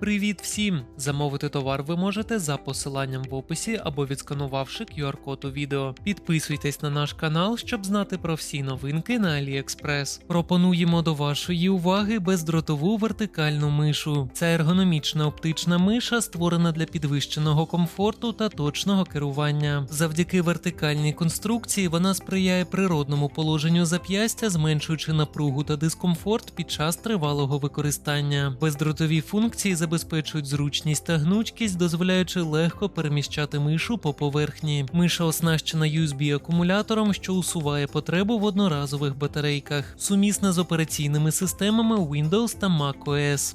Привіт всім! Замовити товар ви можете за посиланням в описі або відсканувавши QR-код у відео. Підписуйтесь на наш канал, щоб знати про всі новинки на AliExpress. Пропонуємо до вашої уваги бездротову вертикальну мишу. Ця ергономічна оптична миша створена для підвищеного комфорту та точного керування. Завдяки вертикальній конструкції вона сприяє природному положенню зап'ястя, зменшуючи напругу та дискомфорт під час тривалого використання. Бездротові функції забезпечують зручність та гнучкість, дозволяючи легко переміщати мишу по поверхні. Миша оснащена USB-акумулятором, що усуває потребу в одноразових батарейках, сумісна з операційними системами Windows та macOS.